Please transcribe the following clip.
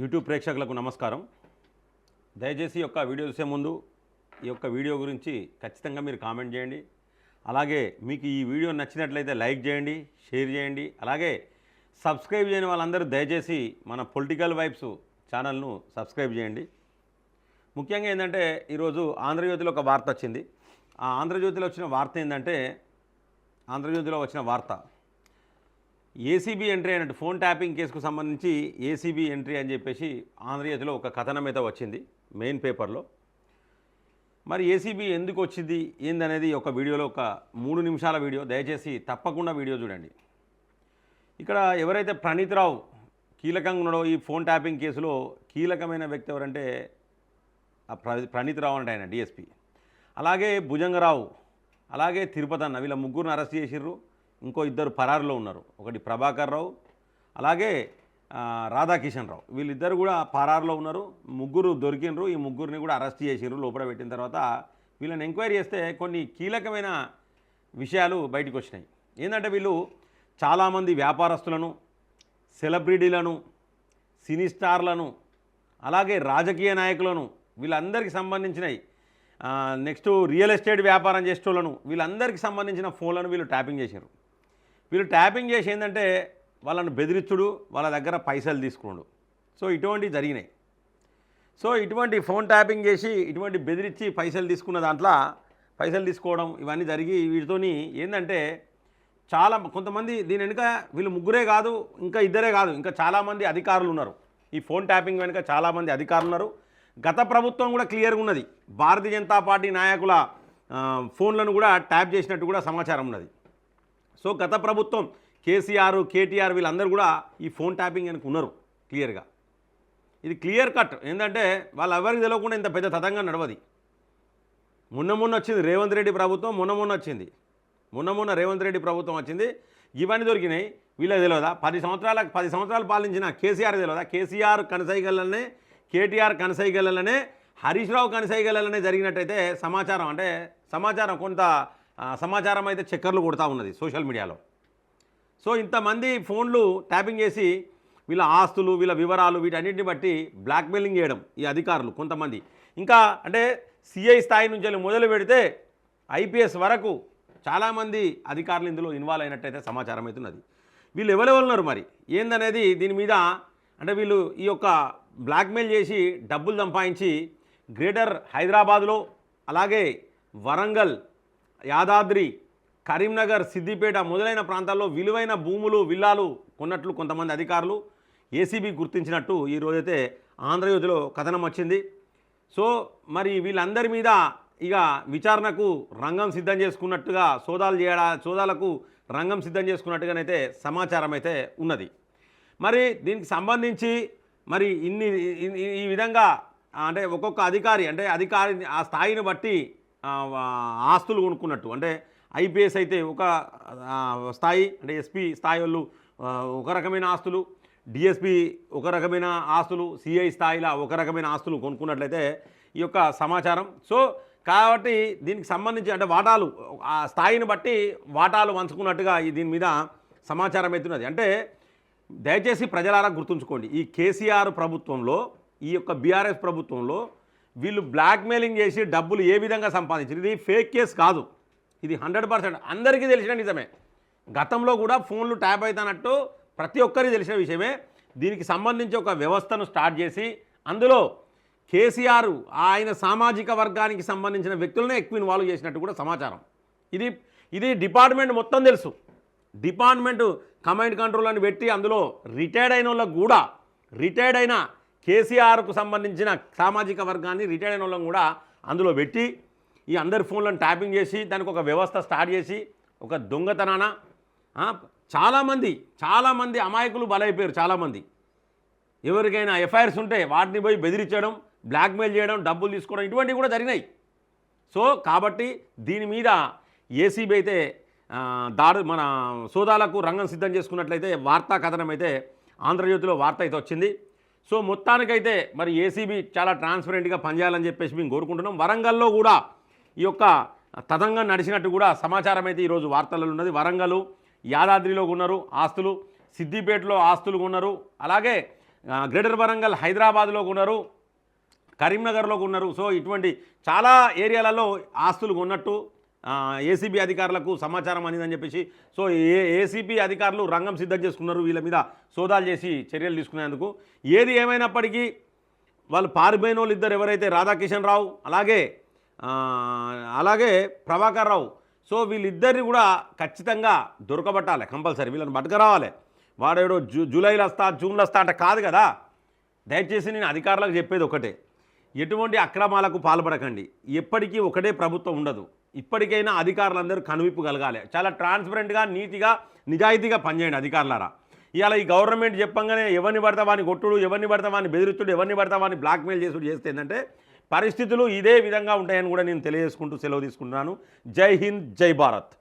YouTube ప్రేక్షకులకు నమస్కారం. దయచేసి ఈ యొక్క వీడియో చూసే ముందు ఈ యొక్క వీడియో గురించి ఖచ్చితంగా మీరు కామెంట్ చేయండి. అలాగే మీకు ఈ వీడియో నచ్చినట్లయితే లైక్ చేయండి షేర్ చేయండి. అలాగే సబ్స్క్రైబ్ చేయని వాళ్ళందరూ దయచేసి మన పొలిటికల్ వైబ్స్ ఛానల్ను సబ్స్క్రైబ్ చేయండి. ముఖ్యంగా ఏంటంటే ఈరోజు ఆంధ్రజ్యోతిలో ఒక వార్త వచ్చింది. ఆ ఆంధ్రజ్యోతిలో వచ్చిన వార్త ఏంటంటే ఆంధ్రజ్యోతిలో వచ్చిన వార్త ఏసీబీ ఎంట్రీ అన్నట్టు ఫోన్ ట్యాపింగ్ కేసుకు సంబంధించి ఏసీబీ ఎంట్రీ అని చెప్పేసి ఆంధ్రజ్యోతిలో ఒక కథనం అయితే వచ్చింది మెయిన్ పేపర్లో. మరి ఏసీబీ ఎందుకు వచ్చింది? ఏందనేది ఒక వీడియోలో ఒక మూడు నిమిషాల వీడియో. దయచేసి తప్పకుండా వీడియో చూడండి. ఇక్కడ ఎవరైతే ప్రణీత్ రావు కీలకంగా ఉన్నాడో ఈ ఫోన్ ట్యాపింగ్ కేసులో కీలకమైన వ్యక్తి ఎవరంటే ఆ ప్ర ప్రణీత్ రావు అంటే ఆయన డిఎస్పి. అలాగే భుజంగరావు అలాగే తిరుపతి అన్న వీళ్ళ ముగ్గురిని అరెస్ట్ చేసిర్రు. ఇంకో ఇద్దరు పరారులో ఉన్నారు. ఒకటి ప్రభాకర్ రావు అలాగే రాధాకిషన్ రావు. వీళ్ళిద్దరు కూడా పరారులో ఉన్నారు. ముగ్గురు దొరికినరు ఈ ముగ్గురిని కూడా అరెస్ట్ చేసిర్రు లోపల పెట్టిన తర్వాత వీళ్ళని ఎంక్వైరీ చేస్తే కొన్ని కీలకమైన విషయాలు బయటకు వచ్చినాయి. ఏంటంటే వీళ్ళు చాలామంది వ్యాపారస్తులను సెలబ్రిటీలను సినీ స్టార్లను అలాగే రాజకీయ నాయకులను వీళ్ళందరికీ సంబంధించినవి నెక్స్ట్ రియల్ ఎస్టేట్ వ్యాపారం చేసేటోళ్ళను వీళ్ళందరికీ సంబంధించిన ఫోన్లను వీళ్ళు ట్యాపింగ్ చేశారు వీళ్ళు ట్యాపింగ్ చేసి ఏంటంటే వాళ్ళను బెదిరించుడు వాళ్ళ దగ్గర పైసలు తీసుకున్నాడు సో ఇటువంటివి జరిగినాయి. సో ఇటువంటి ఫోన్ ట్యాపింగ్ చేసి ఇటువంటి బెదిరించి పైసలు తీసుకున్న దాంట్లో పైసలు తీసుకోవడం ఇవన్నీ జరిగి వీటితోని ఏంటంటే చాలా కొంతమంది దీని వెనుక వీళ్ళు ముగ్గురే కాదు ఇంకా ఇద్దరే కాదు ఇంకా చాలామంది అధికారులు ఉన్నారు. ఈ ఫోన్ ట్యాపింగ్ వెనుక చాలామంది అధికారులు ఉన్నారు. గత ప్రభుత్వం కూడా క్లియర్గా ఉన్నది. భారతీయ జనతా పార్టీ నాయకుల ఫోన్లను కూడా ట్యాప్ చేసినట్టు కూడా సమాచారం ఉన్నది. సో గత ప్రభుత్వం కేసీఆర్ కేటీఆర్ వీళ్ళందరూ కూడా ఈ ఫోన్ ట్యాపింగ్ వెనుక ఉన్నారు క్లియర్గా. ఇది క్లియర్ కట్. ఏంటంటే వాళ్ళు ఎవరికి తెలియకుండా ఇంత పెద్ద తతంగా నడవది. మొన్న మొన్న వచ్చింది రేవంత్ రెడ్డి ప్రభుత్వం మొన్న మొన్న వచ్చింది. మొన్న మొన్న రేవంత్ రెడ్డి ప్రభుత్వం వచ్చింది. ఇవన్నీ దొరికినాయి. వీళ్ళకి తెలియదా పది సంవత్సరాలకు పది సంవత్సరాలు పాలించిన కేసీఆర్ తెలియదా కేసీఆర్ కనసైగల్లనే కేటీఆర్ కనసైగల్లనే హరీష్ రావు కనసైగల్లనే జరిగినట్టయితే సమాచారం అంటే సమాచారం కొంత సమాచారం అయితే చక్కర్లు కొడుతూ ఉన్నది సోషల్ మీడియాలో. సో ఇంతమంది ఫోన్లు ట్యాపింగ్ చేసి వీళ్ళ ఆస్తులు వీళ్ళ వివరాలు వీటన్నిటిని బట్టి బ్లాక్మెయిలింగ్ చేయడం ఈ అధికారులు కొంతమంది. ఇంకా అంటే సిఐ స్థాయి నుంచి వెళ్ళి మొదలు పెడితే ఐపీఎస్ వరకు చాలామంది అధికారులు ఇందులో ఇన్వాల్వ్ అయినట్టయితే సమాచారం అవుతున్నది వీళ్ళు ఎవరెవరు ఉన్నారు మరి? ఏందనేది దీని మీద అంటే వీళ్ళు ఈ యొక్క బ్లాక్మెయిల్ చేసి డబ్బులు సంపాదించి గ్రేటర్ హైదరాబాద్లో అలాగే వరంగల్ యాదాద్రి కరీంనగర్ సిద్దిపేట మొదలైన ప్రాంతాల్లో విలువైన భూములు విల్లాలు కొన్నట్లు కొంతమంది అధికారులు ఏసీబీ గుర్తించినట్టు ఈరోజైతే రోజైతే ఆంధ్రజ్యోతిలో కథనం వచ్చింది. సో మరి వీళ్ళందరి మీద ఇక విచారణకు రంగం సిద్ధం చేసుకున్నట్టుగా సోదాలు చేయడా సోదాలకు రంగం సిద్ధం చేసుకున్నట్టుగానైతే సమాచారం అయితే ఉన్నది. మరి దీనికి సంబంధించి మరి ఇన్ని ఈ విధంగా అంటే ఒక్కొక్క అధికారి అంటే అధికారి ఆ స్థాయిని బట్టి ఆస్తులు కొనుక్కున్నట్టు. అంటే ఐపీఎస్ అయితే ఒక స్థాయి అంటే ఎస్పీ స్థాయి వాళ్ళు ఒక రకమైన ఆస్తులు డిఎస్పి ఒక రకమైన ఆస్తులు సిఐ స్థాయిలో ఒక రకమైన ఆస్తులు కొనుక్కున్నట్లయితే ఈ యొక్క సమాచారం. సో కాబట్టి దీనికి సంబంధించి అంటే వాటాలు ఆ స్థాయిని బట్టి వాటాలు వంచుకున్నట్టుగా ఈ దీని మీద సమాచారం అవుతున్నది. అంటే దయచేసి ప్రజలారా గుర్తుంచుకోండి ఈ కేసీఆర్ ప్రభుత్వంలో ఈ యొక్క బీఆర్ఎస్ ప్రభుత్వంలో వీళ్ళు బ్లాక్మెయిలింగ్ చేసి డబ్బులు ఏ విధంగా సంపాదించారు? ఇది ఫేక్ కేసు కాదు. ఇది హండ్రెడ్ పర్సెంట్ అందరికీ తెలిసిన నిజమే. గతంలో కూడా ఫోన్లు ట్యాప్ అవుతానట్టు ప్రతి ఒక్కరికి తెలిసిన విషయమే. దీనికి సంబంధించి ఒక వ్యవస్థను స్టార్ట్ చేసి అందులో కేసీఆర్ ఆయన సామాజిక వర్గానికి సంబంధించిన వ్యక్తులనే ఎక్కువ ఇన్వాల్వ్ చేసినట్టు కూడా సమాచారం. ఇది ఇది డిపార్ట్మెంట్ మొత్తం తెలుసు. డిపార్ట్మెంట్ కమాండ్ కంట్రోల్ అని పెట్టి అందులో రిటైర్డ్ అయిన వాళ్ళకు కూడా రిటైర్డ్ అయిన కేసీఆర్కు సంబంధించిన సామాజిక వర్గాన్ని రిటైర్డ్ అయిన వాళ్ళని కూడా అందులో పెట్టి ఈ అందరి ఫోన్లను ట్యాపింగ్ చేసి దానికి ఒక వ్యవస్థ స్టార్ట్ చేసి ఒక దొంగతనాన చాలామంది చాలామంది అమాయకులు బలైపోయారు చాలామంది. ఎవరికైనా ఎఫ్ఐఆర్స్ ఉంటే వాటిని పోయి బెదిరించడం బ్లాక్మెయిల్ చేయడం డబ్బులు తీసుకోవడం ఇటువంటివి కూడా జరిగినాయి. సో కాబట్టి దీని మీద ఏసీబీ అయితే దాడు మన సోదాలకు రంగం సిద్ధం చేసుకున్నట్లయితే వార్తా కథనం అయితే ఆంధ్రజ్యోతిలో వార్త అయితే వచ్చింది. సో మొత్తానికైతే మరి ఏసీబీ చాలా ట్రాన్స్పరెంట్గా పనిచేయాలని చెప్పేసి మేము కోరుకుంటున్నాం. వరంగల్లో కూడా ఈ యొక్క తతంగం నడిచినట్టు కూడా సమాచారం అయితే ఈరోజు వార్తలలో ఉన్నది. వరంగల్ యాదాద్రిలో ఉన్నారు ఆస్తులు సిద్దిపేటలో ఆస్తులు ఉన్నారు. అలాగే గ్రేటర్ వరంగల్ హైదరాబాద్లో ఉన్నారు కరీంనగర్లో ఉన్నారు. సో ఇటువంటి చాలా ఏరియాలలో ఆస్తులు ఉన్నట్టు ఏసీబీ అధికారులకు సమాచారం అందిందని చెప్పేసి సో ఏ ఏసీబీ అధికారులు రంగం సిద్ధం చేసుకున్నారు వీళ్ళ మీద సోదాలు చేసి చర్యలు తీసుకునేందుకు. ఏది ఏమైనప్పటికీ వాళ్ళు పారిపోయిన వాళ్ళు ఇద్దరు ఎవరైతే రాధాకిషన్ రావు అలాగే అలాగే ప్రభాకర్ రావు సో వీళ్ళిద్దరిని కూడా ఖచ్చితంగా దొరకబట్టాలి కంపల్సరీ వీళ్ళని బతకరావాలి. వాడేడో జూ జూలైలో వస్తా జూన్లో వస్తా అంటే కాదు కదా. దయచేసి నేను అధికారులకు చెప్పేది ఒకటే. ఎటువంటి అక్రమాలకు పాల్పడకండి. ఎప్పటికీ ఒకటే ప్రభుత్వం ఉండదు. ఇప్పటికైనా అధికారులందరూ కనువిప్పు కలగాలి. చాలా ట్రాన్స్పరెంట్గా నీతిగా నిజాయితీగా పనిచేయండి అధికారులారా. ఇవాళ ఈ గవర్నమెంట్ చెప్పంగానే ఎవరిని పడతా వాని కొట్టుడు ఎవరిని పడతా వాని బెదిరిస్తుడు ఎవరిని పడతా వాని బ్లాక్మెయిల్ చేసుడు చేస్తే ఏంటంటే పరిస్థితులు ఇదే విధంగా ఉంటాయని కూడా నేను తెలియజేసుకుంటూ సెలవు తీసుకుంటున్నాను. జై హింద్ జై భారత్.